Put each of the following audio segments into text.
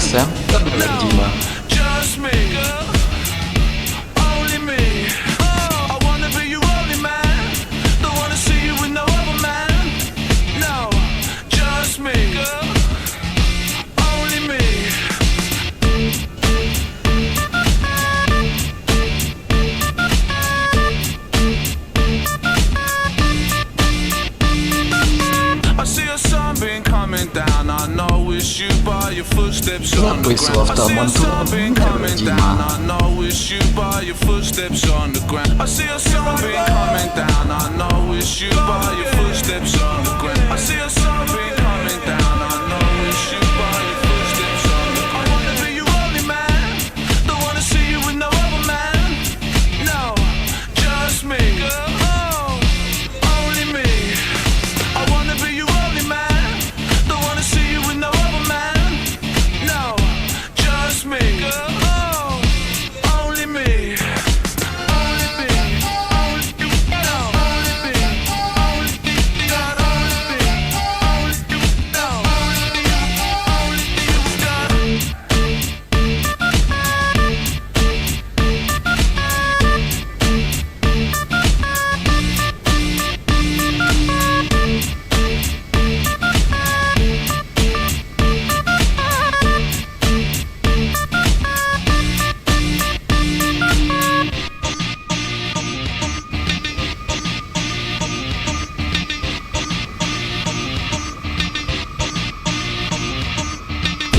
БДСМ? Та your footsteps on the ground. I see a coming down. I know it's you by your footsteps on the ground. I see a coming down. I know it's you by your footsteps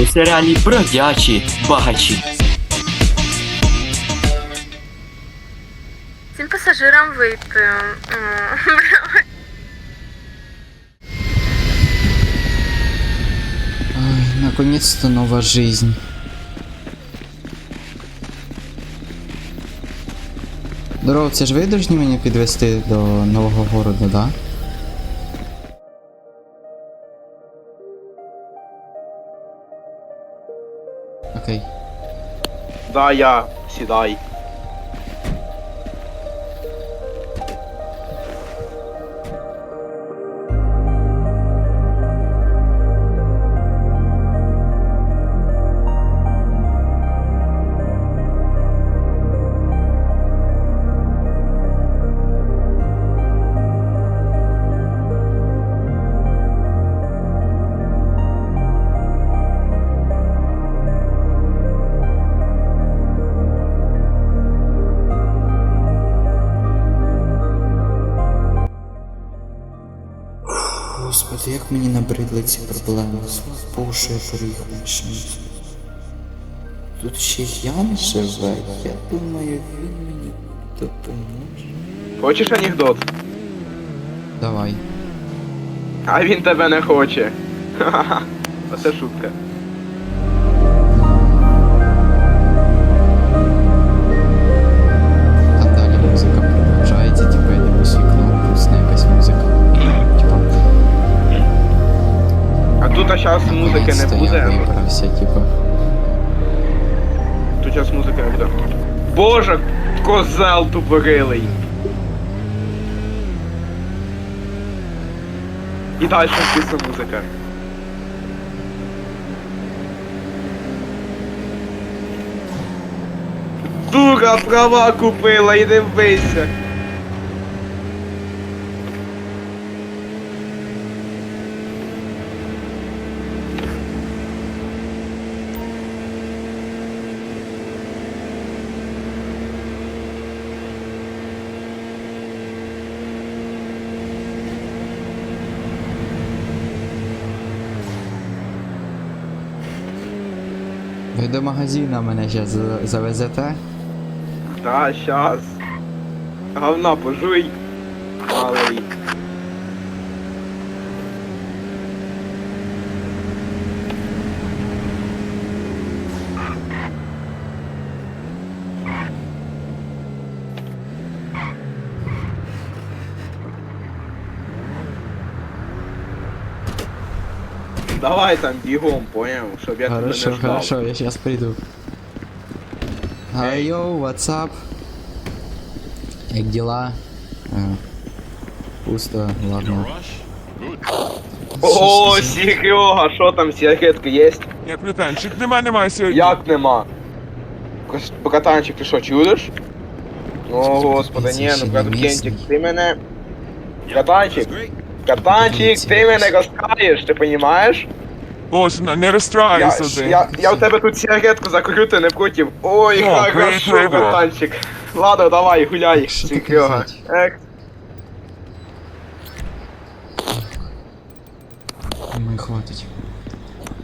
Це реальні бродячі багачі. Всім пасажирам вийти. Ай, наконец-то новая жизнь. Здорово, це ж ви мене підвести до нового городу, да? Окей. Да, я. Сідай. Як мені набридли ці проблеми. Що я переїхав на Шницю. Тут ще Ян живе, я думаю, він мені допоможе. Хочеш анекдот? Давай. А він тебе не хоче. Ха-ха. Оце шутка. Тут а зараз музики не буде. Типа. Тут зараз музики не буде. Боже, козел тупорилий. І далі після музика. Дура права купила і не вбийся. Ви до магазина мене зараз завезете? Да, щас. Говна пожуй. Давай там бігом, понял, щоб я тебе Хорошо, не ждав. хорошо, я сейчас приду. Ай, йоу, what's up? Як дела? А, пусто, ладно. О, Серега, що там, сигаретка есть? Як плютенчик, нема, немає сьогодні. Як нема? Кос- Братанчик, ти що, чудиш? О, господи, ні, ну брат Кентик, ти мене. Братанчик, братанчик, ти мене розкаєш, ти понімаєш? Боже, не Я, розстраюйся ти. я, я у тебе тут сигаретку закурю, ти не проти. Ой, О, хорошо, прикольно. братанчик. Ладно, давай, гуляй, Що Серега. таке, Ех, Ой, хватить.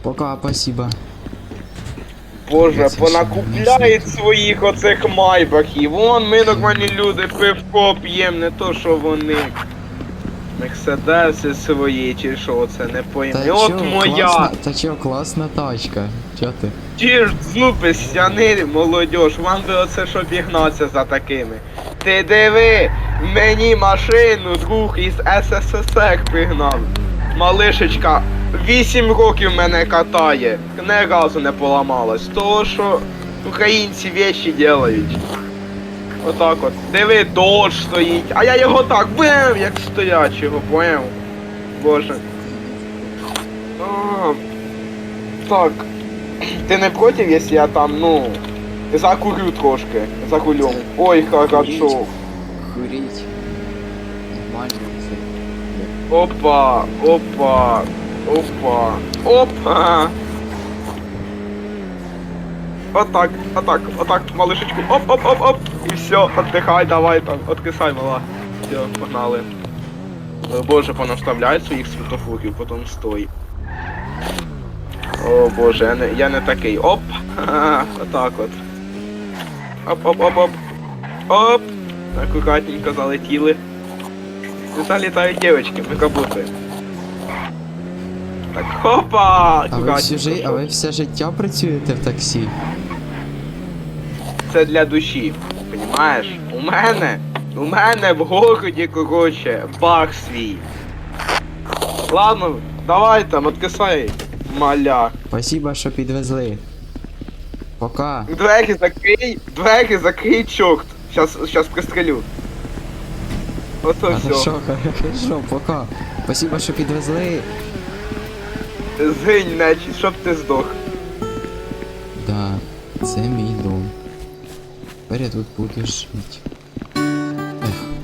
Пока, спасибо. Боже, Це понакупляють своїх оцих майбахів. Вон ми нормальні люди, пивко п'єм, не то що вони. Мерседеси свої, чи що це, не пойми. От моя! класна, та чо, класна тачка. Чо ти? Ті ж зуби стяни, молодьож, вам би оце що бігнатися за такими. Ти диви, мені машину друг із СССР пригнав. Малишечка, 8 років мене катає, не разу не поламалась. Того що українці вещі делають. Отак от. Диви, дощ стоїть, а я його так бив, як стоячого, поняв? Боже. А, так. Ти не проти, якщо я там, ну, закурю трошки за рулем? Ой, хорошо. Курить. Нормально. Опа, опа, опа, опа. Отак, отак, отак, малышечку. Оп, оп, оп, оп. І все, отдихай, давай там, откисай, мала. Все, погнали. О, Боже, понаставляй своїх світофорів, потім стой. О боже, я не, я не такий. Оп! Ха, отак от. Оп, оп, оп, оп. Оп! Акуратненько залетіли. Тут літають дівчатки, ми кабути. Так, хопа! А ви, всю жи... а ви все життя працюєте в таксі? Це для душі. Понімаєш? У мене, у мене в городі, коротше, бар свій. Ладно, давай там, откисай, маля. Спасибо, що підвезли. Пока. Двері закрий, двері закрий, чорт. Щас, щас пристрелю. Ото все. Хорошо, хорошо, пока. Спасибо, що підвезли. Згинь, нечість, щоб ти здох. Да, це мій дом. Тепер я тут буду жити. Ех.